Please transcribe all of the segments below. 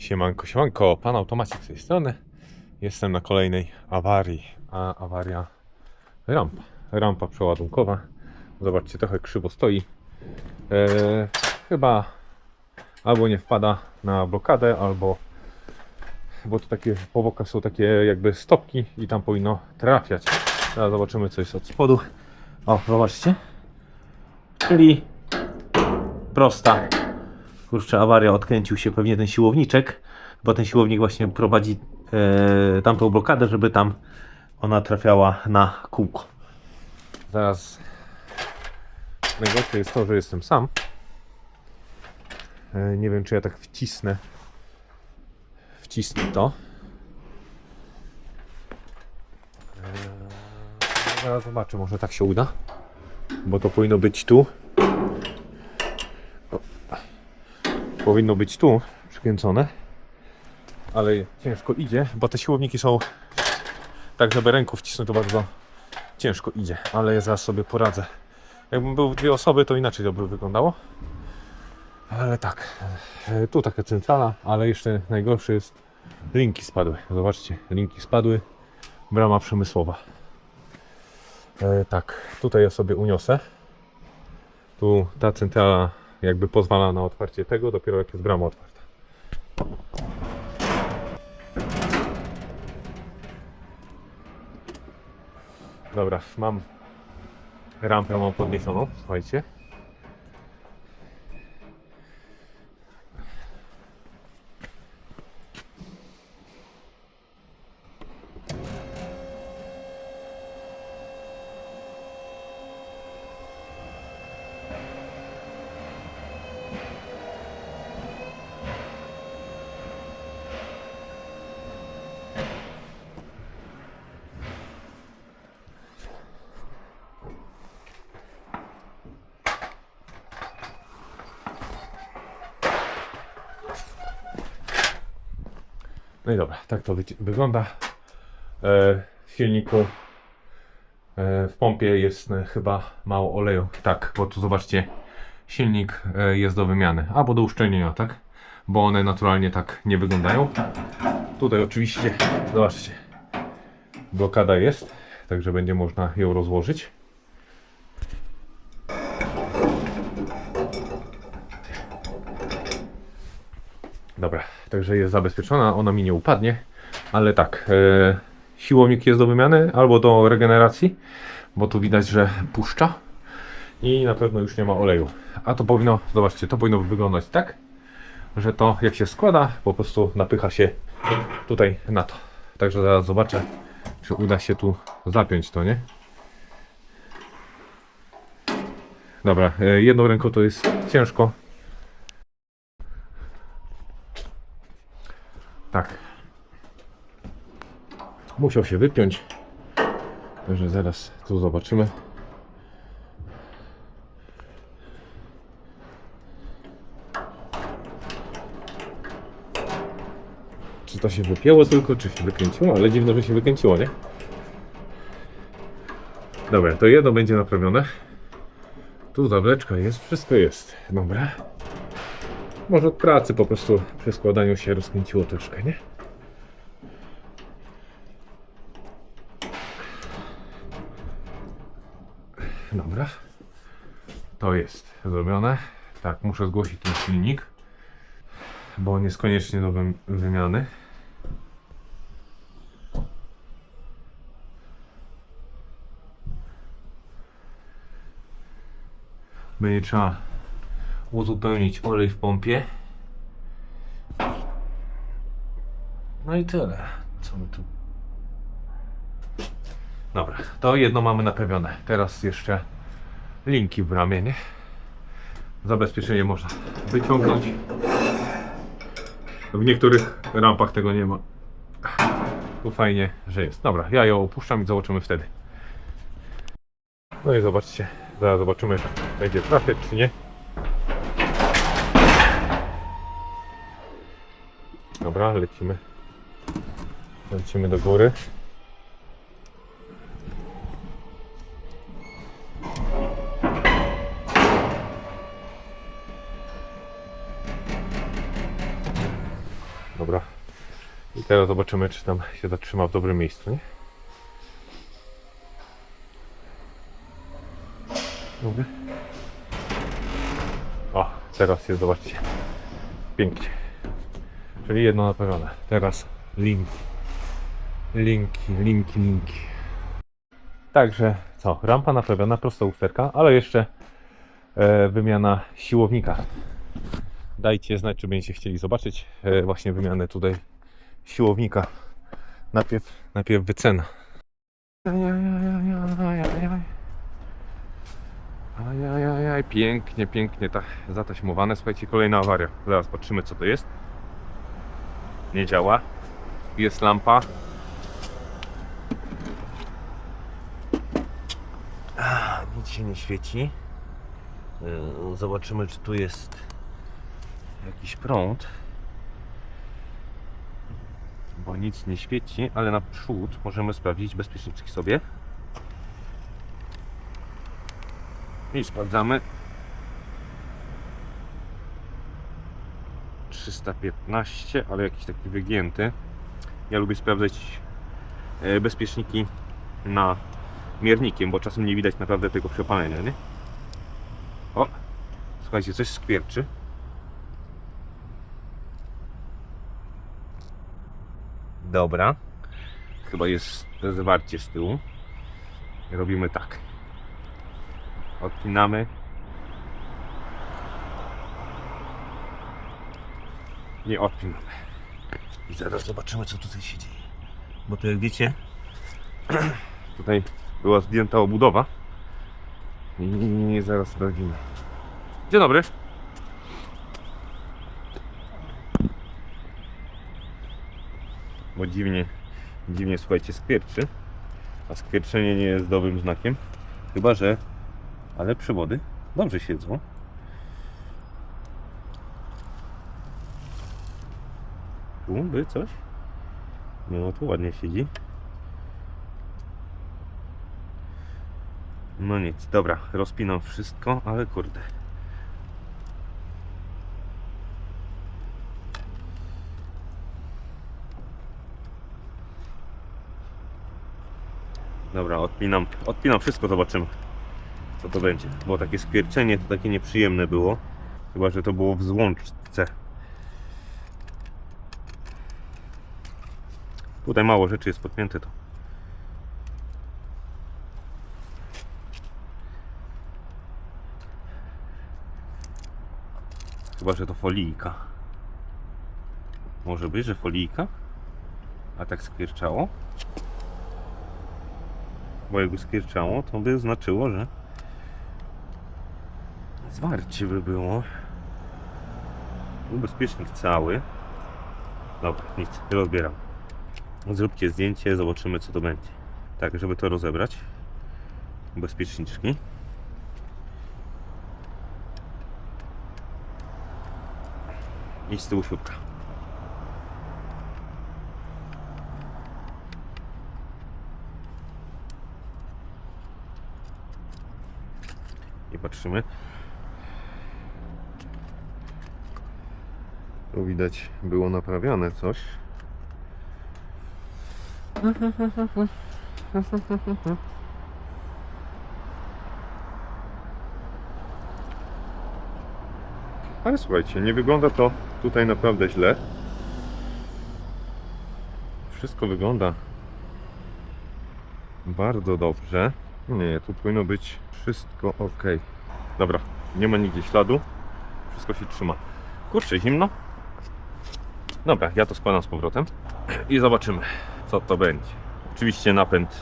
Siemanko, siemanko, pan automatik z tej strony. Jestem na kolejnej awarii, a awaria rampa. Rampa przeładunkowa. Zobaczcie, trochę krzywo stoi. Eee, chyba albo nie wpada na blokadę, albo bo to takie po bokach są takie jakby stopki i tam powinno trafiać. Teraz zobaczymy co jest od spodu. O, zobaczcie. Czyli prosta kurczę, awaria, odkręcił się pewnie ten siłowniczek, bo ten siłownik właśnie prowadzi e, tamtą blokadę, żeby tam ona trafiała na kółko. Zaraz najgorsze jest to, że jestem sam. E, nie wiem, czy ja tak wcisnę wcisnę to. E, zaraz zobaczę, może tak się uda, bo to powinno być tu. Powinno być tu przykręcone, ale ciężko idzie, bo te siłowniki są tak, żeby ręką wcisnąć to bardzo ciężko idzie, ale ja zaraz sobie poradzę. Jakbym był dwie osoby, to inaczej to by wyglądało. Ale tak, e, tu taka centrala, ale jeszcze najgorsze jest linki spadły. Zobaczcie, linki spadły, brama przemysłowa. E, tak, tutaj ja sobie uniosę. Tu ta centrala jakby pozwala na otwarcie tego, dopiero jak jest brama otwarta. Dobra, mam rampę mam podniesioną, słuchajcie. No i dobra, tak to wygląda. E, w silniku e, w pompie jest e, chyba mało oleju. Tak, bo tu zobaczcie, silnik jest do wymiany albo do uszczelnienia, tak? Bo one naturalnie tak nie wyglądają. Tutaj oczywiście, zobaczcie, blokada jest, także będzie można ją rozłożyć. Dobra, także jest zabezpieczona, ona mi nie upadnie, ale tak, e, siłownik jest do wymiany albo do regeneracji, bo tu widać, że puszcza i na pewno już nie ma oleju. A to powinno, zobaczcie, to powinno wyglądać tak, że to jak się składa, po prostu napycha się tutaj na to. Także zaraz zobaczę, czy uda się tu zapiąć to, nie? Dobra, e, jedną ręką to jest ciężko, Tak. Musiał się wypiąć. Także zaraz tu zobaczymy. Czy to się wypięło tylko, czy się wykręciło? Ale dziwno, że się wykręciło, nie? Dobra, to jedno będzie naprawione. Tu zawleczka jest, wszystko jest. Dobra. Może od pracy po prostu przy składaniu się rozkręciło troszkę, nie? Dobra. To jest zrobione. Tak, muszę zgłosić ten silnik, bo on jest koniecznie do wym- wymiany. Będzie trzeba uzupełnić olej w pompie. No i tyle. Co my tu. Dobra, to jedno mamy naprawione. Teraz jeszcze linki w ramię, nie? Zabezpieczenie można wyciągnąć. W niektórych rampach tego nie ma. Tu fajnie, że jest. Dobra, ja ją opuszczam i zobaczymy wtedy. No i zobaczcie, zaraz zobaczymy, będzie trafiać czy nie. Dobra, lecimy. Lecimy do góry. Dobra. I teraz zobaczymy, czy tam się zatrzyma w dobrym miejscu, nie? Dobra. O, teraz jest, zobaczcie. Pięknie. Czyli jedno naprawione. Teraz linki. Linki, linki, linki. Także co, rampa naprawiona, prosta usterka, ale jeszcze e, wymiana siłownika. Dajcie znać, czy będziecie chcieli zobaczyć e, właśnie wymianę tutaj siłownika. Najpierw, najpierw wycena. Ajajajaj, pięknie, pięknie tak zataśmowane. Słuchajcie, kolejna awaria. Zaraz patrzymy, co to jest. Nie działa. Jest lampa. Nic się nie świeci. Yy, Zobaczymy, czy tu jest jakiś prąd. Bo nic nie świeci, ale naprzód możemy sprawdzić bezpieczniczki sobie. I sprawdzamy. 315, ale jakiś taki wygięty. Ja lubię sprawdzać e, bezpieczniki na miernikiem, bo czasem nie widać naprawdę tego przepalenia, nie? O, słuchajcie, coś skwierczy. Dobra. Chyba jest zwarcie z tyłu. Robimy tak. Odpinamy. Nie odpinamy. I zaraz zobaczymy, co tutaj się dzieje. Bo to jak wiecie, Tutaj była zdjęta obudowa. I zaraz sprawdzimy. Dzień dobry. Bo dziwnie, dziwnie słuchajcie, skwierczy. A skwierczenie nie jest dobrym znakiem. Chyba, że. Ale przewody dobrze siedzą. Tu by coś? No tu ładnie siedzi. No nic, dobra, rozpinam wszystko, ale kurde. Dobra, odpinam, odpinam wszystko, zobaczymy co to będzie. Bo takie skwierczenie to takie nieprzyjemne było. Chyba, że to było w złączce. Tutaj mało rzeczy jest podpięte to. Chyba, że to folijka. Może być, że folijka? A tak skwierczało? Bo jakby skwierczało, to by znaczyło, że zwarcie by było. Ubezpiecznik cały. Dobra, nic, rozbieram. Zróbcie zdjęcie, zobaczymy co to będzie. Tak, żeby to rozebrać. Ubezpieczniczki. I z tyłu śrubka. I patrzymy. Tu widać było naprawiane coś. Ale słuchajcie, nie wygląda to tutaj naprawdę źle. Wszystko wygląda bardzo dobrze. Nie, tu powinno być wszystko ok. Dobra, nie ma nigdzie śladu. Wszystko się trzyma. Kurczę, zimno. Dobra, ja to składam z powrotem i zobaczymy, co to będzie. Oczywiście napęd,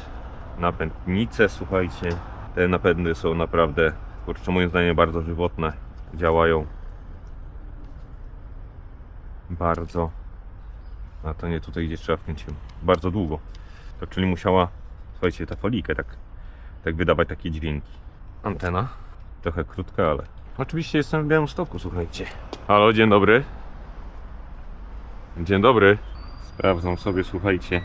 napędnice, słuchajcie, te napędy są naprawdę, kurczę, moim zdaniem bardzo żywotne. Działają bardzo. A to nie tutaj, gdzie trzeba wkręciłem. Bardzo długo. To czyli musiała, słuchajcie, ta folijkę tak, tak wydawać takie dźwięki. Antena. Trochę krótka, ale. Oczywiście jestem w Białymstoku, słuchajcie. Halo, dzień dobry. Dzień dobry. Sprawdzam sobie, słuchajcie,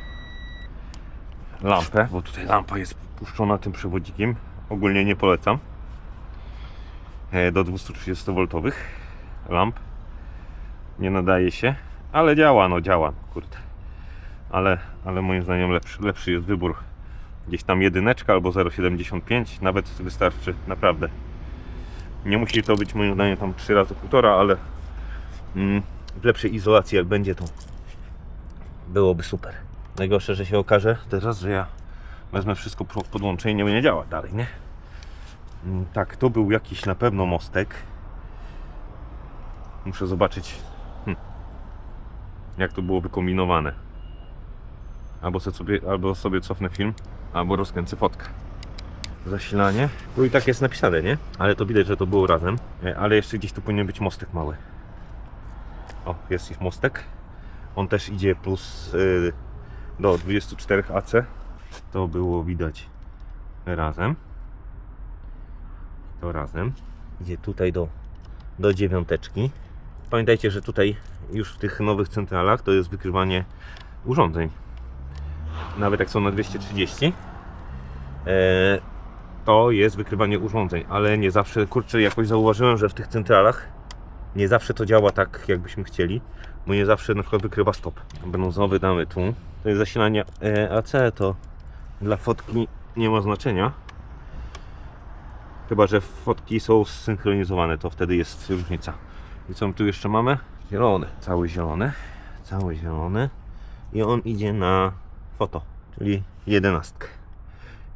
lampę, bo tutaj lampa jest puszczona tym przewodzikiem. Ogólnie nie polecam. E, Do 230 V lamp nie nadaje się, Ale działa, no działa, kurde. Ale, ale moim zdaniem lepszy, lepszy jest wybór. Gdzieś tam jedyneczka albo 0,75 nawet wystarczy, naprawdę. Nie musi to być moim zdaniem tam 3 razy półtora, ale mm, w lepszej izolacji jak będzie to byłoby super. Najgorsze, że się okaże teraz, że ja wezmę wszystko po- podłączę i nie będzie działać dalej, nie? Mm, Tak, to był jakiś na pewno mostek. Muszę zobaczyć, hm, jak to było wykombinowane. Albo sobie, albo sobie cofnę film, albo rozkręcę fotkę. Zasilanie. Tu i tak jest napisane, nie? Ale to widać, że to było razem. E, Ale jeszcze gdzieś tu powinien być mostek mały. O, jest ich mostek. On też idzie plus y, do 24 AC. To było widać razem. To razem. Idzie tutaj do, do dziewiąteczki. Pamiętajcie, że tutaj już w tych nowych centralach to jest wykrywanie urządzeń. Nawet jak są na 230, e, to jest wykrywanie urządzeń, ale nie zawsze, kurczę, jakoś zauważyłem, że w tych centralach nie zawsze to działa tak, jakbyśmy chcieli, bo nie zawsze na przykład wykrywa stop. Brązowy damy tu. To jest zasilanie e, AC, to dla fotki nie ma znaczenia. Chyba, że fotki są zsynchronizowane, to wtedy jest różnica. I co my tu jeszcze mamy? Zielony. Cały zielony. Cały zielony. I on idzie na foto, czyli jedenastkę.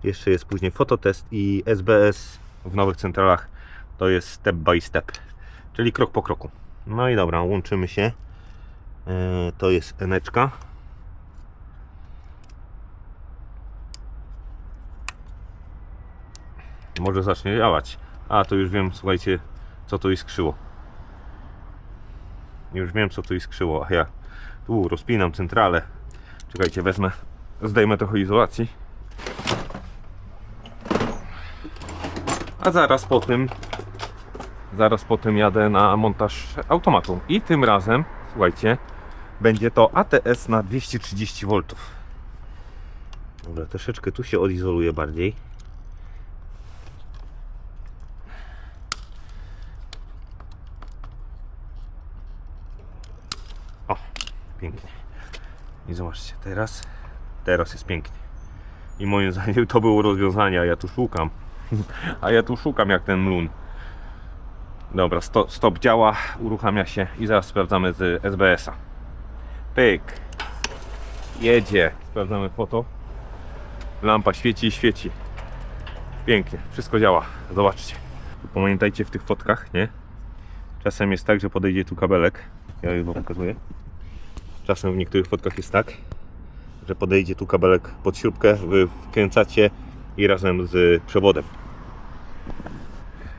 Jeszcze jest później fototest i SBS w nowych centralach to jest step by step, czyli krok po kroku. No i dobra, łączymy się. E, To jest eneczka. Może zacznie działać. A, to już wiem, słuchajcie, co to iskrzyło. Już wiem, co tu iskrzyło. A ja tu rozpinam centralę. Czekajcie, wezmę, zdejmę trochę izolacji. A zaraz po tym, zaraz po tym jadę na montaż automatu. I tym razem, słuchajcie, będzie to ATS na 230 V. Dobra, troszeczkę tu się odizoluje bardziej. O, pięknie. I zobaczcie, teraz, teraz jest pięknie. I moim zdaniem to było rozwiązanie, a ja tu szukam. A ja tu szukam jak ten mlun. Dobra, sto, stop działa, uruchamia się i zaraz sprawdzamy z SBS-a. Pyk. Jedzie. Sprawdzamy foto. Lampa świeci, świeci. Pięknie, wszystko działa. Zobaczcie. Pamiętajcie w tych fotkach, nie? Czasem jest tak, że podejdzie tu kabelek. Ja już wam pokazuję. Czasem w niektórych fotkach jest tak, że podejdzie tu kabelek pod śrubkę, wy wkręcacie i razem z przewodem.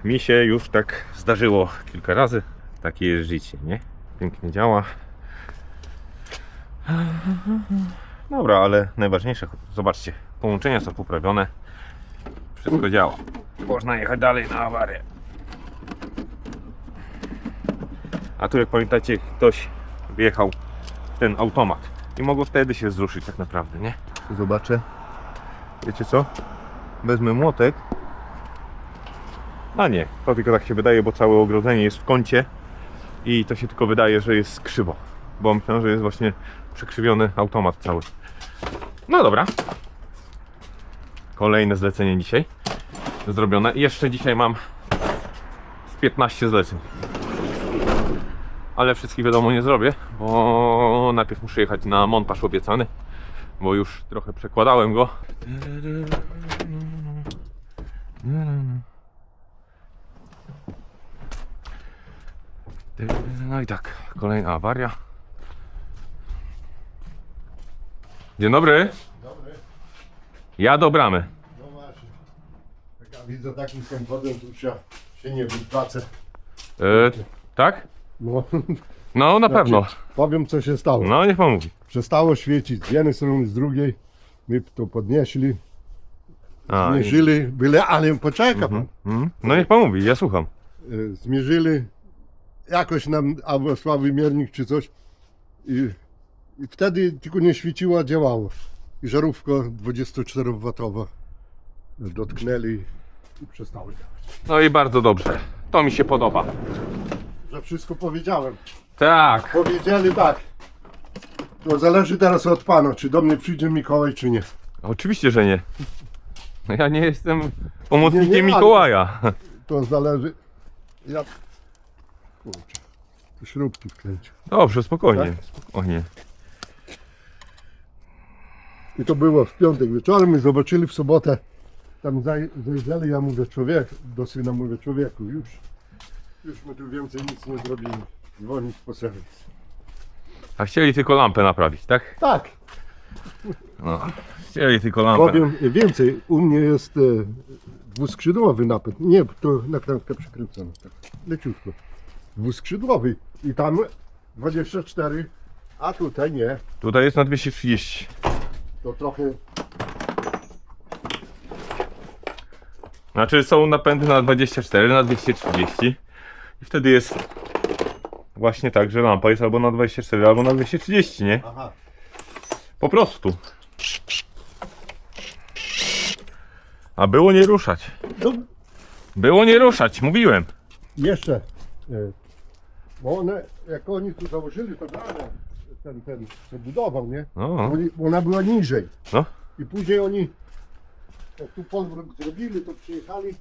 Mi się już tak zdarzyło kilka razy. Takie jest życie, nie? Pięknie działa. Dobra, ale najważniejsze, zobaczcie, połączenia są poprawione. Wszystko działa. Można jechać dalej na awarię. A tu jak pamiętacie, ktoś wjechał w ten automat i mogło wtedy się wzruszyć tak naprawdę, nie? Zobaczę. Wiecie co? Wezmę młotek. A nie, to tylko tak się wydaje, bo całe ogrodzenie jest w kącie i to się tylko wydaje, że jest krzywo. Bo myślę, że jest właśnie przekrzywiony automat cały. No dobra. Kolejne zlecenie dzisiaj zrobione. Jeszcze dzisiaj mam z 15 zleceń. Ale wszystkich wiadomo nie zrobię, bo najpierw muszę jechać na montaż obiecany, bo już trochę przekładałem go. No i tak, kolejna awaria. Dzień dobry. Dobry. Ja do bramy. No właśnie. Jak ja widzę takim samochodem, to się, się nie wypłacę. E, tak? No, No na pewno. powiem co się stało. No niech pan mówi. Przestało świecić z jednej strony, z drugiej. My to podnieśli, A, zmierzyli, byle, ale poczeka pan. mm, no niech pan mówi, ja słucham. Y, Zmierzyli jakoś nam, albo słaby miernik czy coś. I, I wtedy tylko nie świeciło, a działało. I żarówka 24W dotknęli i przestały działać. No i bardzo dobrze. To mi się podoba. Że wszystko powiedziałem. Tak. Powiedzieli tak, To zależy teraz od pana, czy do mnie przyjdzie Mikołaj, czy nie. Oczywiście, że nie. Ja nie jestem pomocnikiem Nie, nie, Mikołaja. To zależy. Ja. Kurczę. Tu śrubki wkręcił. Dobrze, spokojnie. Spokojnie. I to było w piątek wieczorem i zobaczyli w sobotę. Tam zaj- zajrzeli, ja mówię człowiek, do syna mówię człowieku, już. Już my tu więcej nic nie zrobimy. Dzwonić po serwis. A chcieli tylko lampę naprawić, tak? Tak, No. Chcieli tylko lampę. powiem więcej. U mnie jest e, dwuskrzydłowy napęd. Nie, to nakrętka przykręcona. Tak, leciutko. Dwuskrzydłowy. I tam 24, a tutaj nie. Tutaj jest na 230. To trochę Znaczy są napędy na 24, na 230 i wtedy jest właśnie tak, że lampa jest albo na 24, albo na 230, nie? Aha. Po prostu. A było nie ruszać. No, Było nie ruszać, mówiłem. jeszcze. Bo one, jak oni tu założyli to brane, ten, ten, co budował, nie? No, Oni, ona była niżej. no. I później oni, jak tu podwrót zrobili, to przyjechali,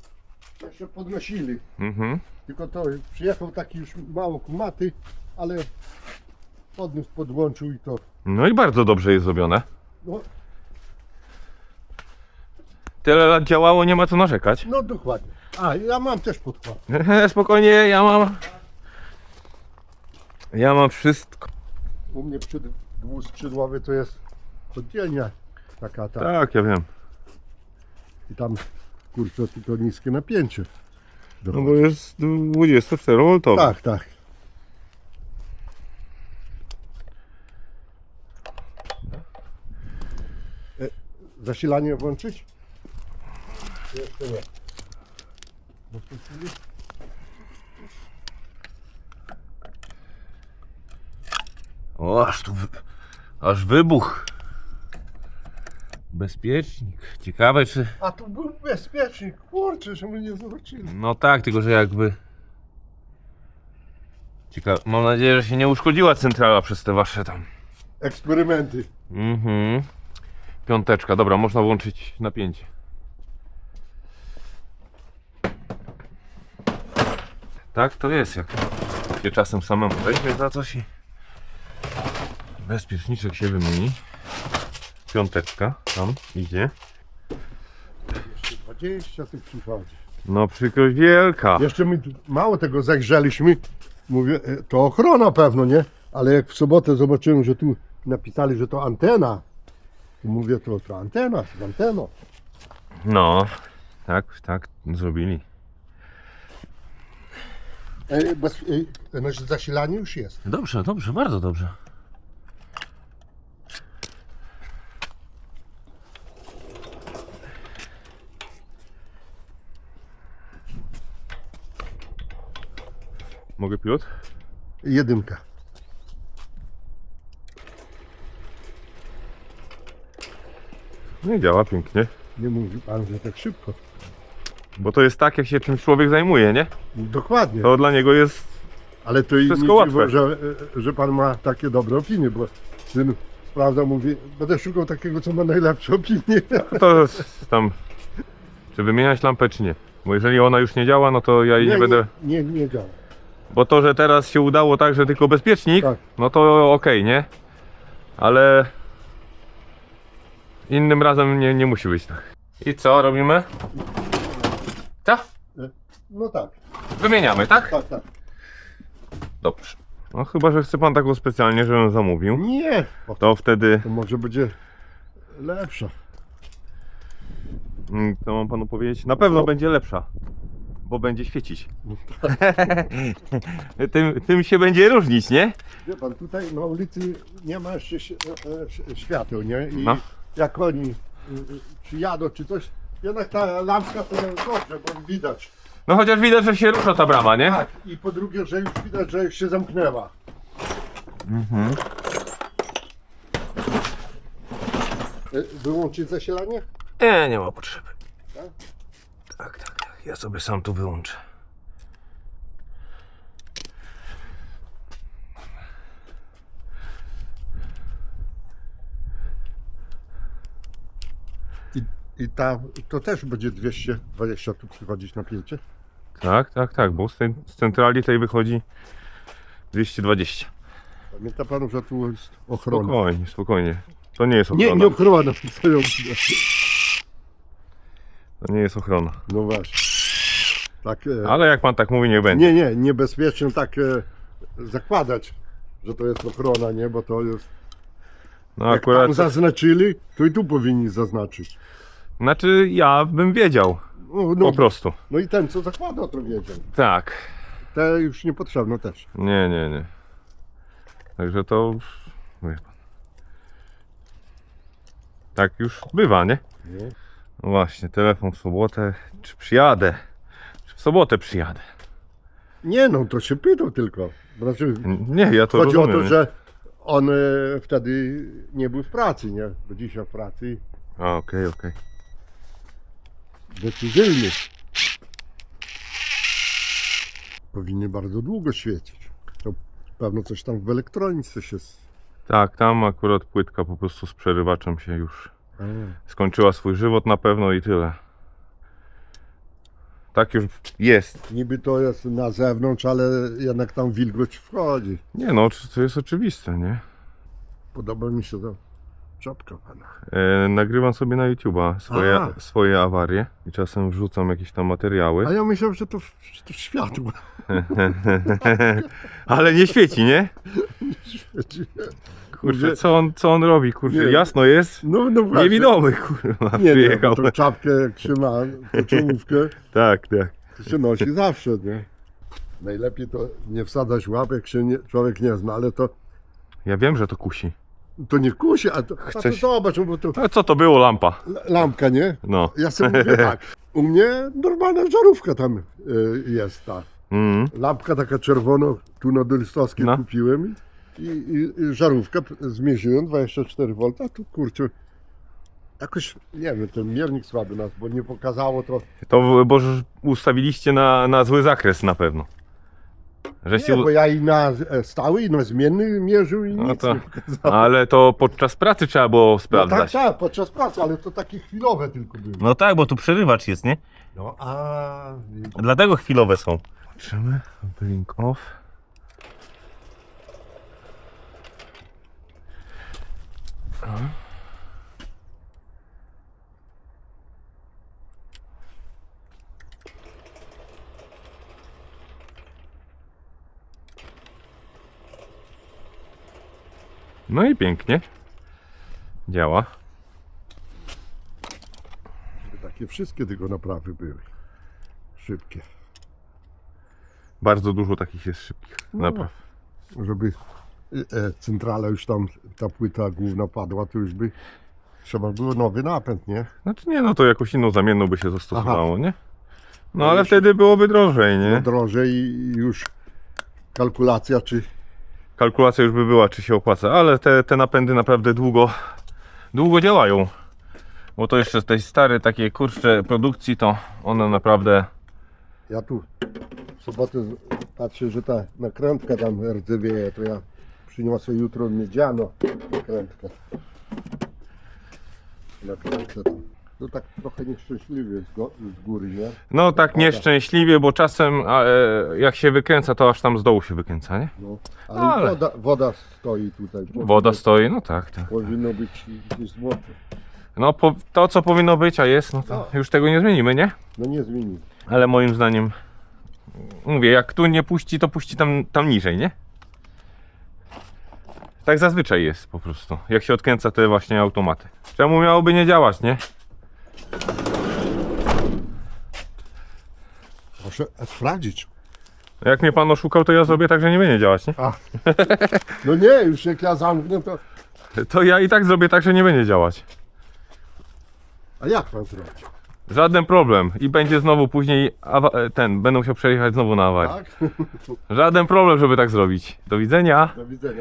jeszcze podnosili. Mhm. Tylko to przyjechał taki już mało kumaty, ale podniósł, podłączył i to. No i bardzo dobrze jest zrobione. No, Tyle lat działało, nie ma co narzekać. no dokładnie. A, ja mam też podkład. Spokojnie, ja mam... Ja mam wszystko. U mnie przy dwuskrzydłowy to jest oddzielnia taka ta. Tak, ja wiem. I tam kurczę tylko niskie napięcie. No bo jest 24 V. Tak, tak. E, Zasilanie włączyć? Jeszcze nie. Bo w tej chwili- O, aż tu. Aż wybuch. Bezpiecznik. Ciekawe czy. A tu był bezpiecznik, kurczę, że my nie zobaczyli. No tak, tylko że jakby. Ciekawe. Mam nadzieję, że się nie uszkodziła centrala przez te wasze tam. Eksperymenty. Mhm. Piąteczka, dobra, można włączyć napięcie. Tak to jest, jak się czasem samemu weźmie za coś i bezpieczniczek się wymieni. Piąteczka tam idzie. Jeszcze 20 tych przychodzi. No przykrość wielka. Jeszcze my tu mało tego zagrzeliśmy. Mówię, e, to ochrona pewno, nie? Ale jak w sobotę zobaczyłem, że tu napisali, że to antena. To mówię, to, to antena, z anteną. No, tak, tak zrobili. E, bez, e, znaczy zasilanie już jest. Dobrze, dobrze, bardzo dobrze. Mogę pilot? Jedynka. No i działa pięknie. Nie mówi pan, że tak szybko. Bo to jest tak, jak się czymś człowiek zajmuje, nie? Dokładnie. To dla niego jest. Ale to i wszystko łatwe. że, że pan ma takie dobre opinie, bo syn sprawdza, mówi, będę szukał takiego, co ma najlepsze opinie. To jest tam. Czy wymieniać lampę, czy nie? Bo jeżeli ona już nie działa, no to ja jej nie, będę. Nie, nie, nie działa. Bo to, że teraz się udało tak, że tylko bezpiecznik, Tak. no to okej, nie? Ale innym razem nie, nie musi być tak. I co robimy? Co? No tak, Wymieniamy, tak? tak, tak. Dobrze. No chyba, że chce pan taką specjalnie, żebym zamówił. Nie, o, To wtedy, to może będzie lepsza. mm, co mam panu powiedzieć? Na pewno będzie lepsza. Bo będzie świecić. tym, tym się będzie różnić, nie? Wie pan, tutaj na ulicy nie ma jeszcze ś- e, świateł, nie? I No. jak oni y, y, czy jadą, czy coś, jednak ta lampka to jest dobrze, bo widać. No chociaż widać, że się rusza ta brama, nie? Tak, i po drugie, że już widać, że już się zamknęła. Mhm. E, Wyłączyć zasilanie? Nie, nie ma potrzeby. Tak? Tak, tak, tak. Ja sobie sam tu wyłączę. I, i ta, to też będzie 220 tu przychodzić napięcie? Tak, tak, tak, bo z, tej, z centrali tej wychodzi 220. Pamięta pan, że tu jest ochrona? Spokojnie, spokojnie. To nie jest ochrona. Nie, nie ochrona. To To nie jest ochrona. No właśnie. Tak, e, Ale jak pan tak mówi, niech będzie. nie, nie, niebezpiecznie tak e, zakładać, że to jest ochrona, nie? Bo to jest. No Jak akurat. tam zaznaczyli, to i tu powinni zaznaczyć. Znaczy ja bym wiedział. No, no, Po prostu. no i ten, co zakłada, to wiedział. Tak. Te już niepotrzebne też. Nie, nie, nie. Także to. Tak już bywa, nie? Nie? No właśnie, telefon w sobotę. Czy przyjadę? Sobotę przyjadę? Nie, no to się pytał tylko. Znaczy, Nie, ja to chodzi rozumiem. o to, że on e, wtedy nie był w pracy, nie? Bo dzisiaj w pracy A, okej, okej. decyzyjny. Powinny bardzo długo świecić. To pewno coś tam w elektronice się. s- Tak, tam akurat płytka po prostu z przerywaczem się już skończyła swój żywot na pewno i tyle. Tak już jest. Niby to jest na zewnątrz, ale jednak tam wilgoć wchodzi. Nie no, to jest oczywiste, nie? Podoba mi się to czapka pana. E, nagrywam sobie na YouTube'a swoje, swoje awarie i czasem wrzucam jakieś tam materiały. A ja myślałem, że to, że to światło. Ale nie świeci, nie? Kurczę, co on, co on robi? Kurczę, Nie. jasno jest. No, no właśnie. Niewidomy, kurwa, Nie, nie, przyjechał. bo tą czapkę jak się ma, tą czołówkę, Tak, tak. to się nosi zawsze, nie? Najlepiej to nie wsadzać łap, jak się nie, człowiek nie zna, ale to, Ja wiem, że to kusi. to nie kusi, a to, a to Chcesz- zobacz, no bo to Ale co to było, lampa? l- lampka, nie? No. Ja sobie mówię tak, u mnie normalna żarówka tam y, jest ta. Mm. Lampka taka czerwona, tu na Dolistowskiej No. kupiłem i, i, i żarówkę zmierzyłem 24 V, a tu kurczę, jakoś, nie wiem, ten miernik słaby nas, bo nie pokazało to, To bo że ustawiliście na, na zły zakres na pewno. Żeście, nie, bo ja i na e, stały i na zmienny mierzył i No nic to- nie pokazało. Ale to podczas pracy trzeba było No tak, sprawdzać. tak, podczas pracy, ale to takie chwilowe tylko były. No tak, bo tu przerywacz jest, nie? No, a... Dlatego chwilowe są. Patrzymy, blink off. No i pięknie. Działa. Takie wszystkie tylko naprawy były. Szybkie. Bardzo dużo takich jest szybkich napraw. Żeby e, e, centrala już tam, ta płyta główna padła, to już by trzeba było nowy napęd, nie? Znaczy nie, no to jakąś inną zamienną by się zastosowało, nie? No ale już- wtedy byłoby drożej, No nie? drożej i już kalkulacja, czy Kalkulacja już by była, czy się opłaca, ale te, te napędy naprawdę długo, długo działają. Bo to jeszcze z tej starej takiej kurczę produkcji, to one naprawdę... ja tu w sobotę patrzę, że ta nakrętka tam rdzewieje, to ja przyniosę jutro miedziano nakrętkę. Nakręcę to. No tak trochę nieszczęśliwie z, go, z góry, nie? No tak nieszczęśliwie, bo czasem a, e, jak się wykręca, to aż tam z dołu się wykręca, nie? No. Ale, Ale- Woda, woda stoi tutaj. Woda stoi, no tak, tak. Powinno być gdzieś złote. No po, to co powinno być, a jest, no to już tego nie zmienimy, nie? No nie zmieni. Ale moim zdaniem, mówię, jak tu nie puści, to puści tam, tam niżej, nie? Tak zazwyczaj jest po prostu, jak się odkręca te właśnie automaty. Czemu miałoby nie działać, nie? Proszę sprawdzić. Jak mnie pan oszukał, to ja zrobię tak, że nie będzie działać, nie? A. No nie, już jak ja zamknę to... To ja i tak zrobię tak, że nie będzie działać. A jak pan zrobić? Żaden problem. I będzie znowu później awa- ten, będę musiał przejechać znowu na awarię. Tak? Żaden problem, żeby tak zrobić. Do widzenia. Do widzenia.